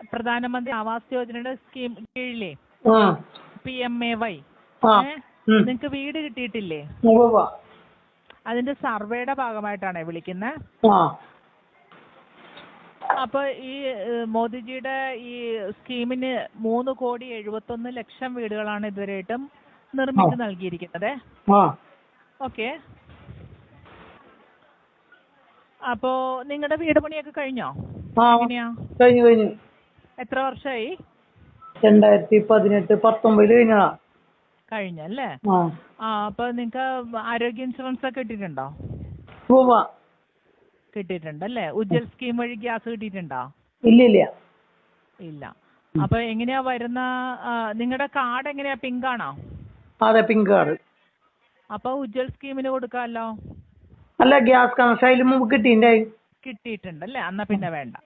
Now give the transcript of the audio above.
പ്രധാനമന്ത്രി ആവാസ് യോജനയുടെ സ്കീം കീഴിലേ പി എം എ വൈ. നിങ്ങക്ക് വീട് കിട്ടിയിട്ടില്ലേ? അതിന്റെ സർവേയുടെ ഭാഗമായിട്ടാണേ വിളിക്കുന്നത് അപ്പൊ ഈ മോദിജിയുടെ ഈ സ്കീമിന് മൂന്ന് കോടി എഴുപത്തൊന്ന് ലക്ഷം വീടുകളാണ് ഇതുവരെയായിട്ടും നിർമ്മിച്ച് നൽകിയിരിക്കുന്നത്. ഓക്കെ. അപ്പോ നിങ്ങളുടെ വീട് പണിയൊക്കെ കഴിഞ്ഞോ? കഴിഞ്ഞു കഴിഞ്ഞു. എത്ര വർഷമായി രണ്ടായിരത്തി പതിനെട്ട് പത്തൊമ്പതിൽ കഴിഞ്ഞതാ. കഴിഞ്ഞല്ലേ? ആ. അപ്പൊ നിങ്ങക്ക് ആരോഗ്യ ഇൻഷുറൻസ് ഒക്കെ കിട്ടിയിട്ടുണ്ടോ? ഉവ്വ. കിട്ടിയിട്ടുണ്ടല്ലേ? ഉജ്ജൽ സ്കീം വഴി ഗ്യാസ് കിട്ടിയിട്ടുണ്ടോ? ഇല്ല ഇല്ല. ഇല്ല. അപ്പൊ എങ്ങനെയാ വരുന്ന നിങ്ങളുടെ കാർഡ് എങ്ങനെയാ? പിങ്ക് ആണോ? അതെ പിങ്ക് കാർഡ്. അപ്പൊ ഉജ്ജൽ സ്കീമിന് കൊടുക്കാമല്ലോ അല്ല ഗ്യാസ് കണക്ഷൻ അതിന് മുമ്പ് കിട്ടിയിട്ടുണ്ട് അല്ലേ എന്നാ പിന്നെ വേണ്ട.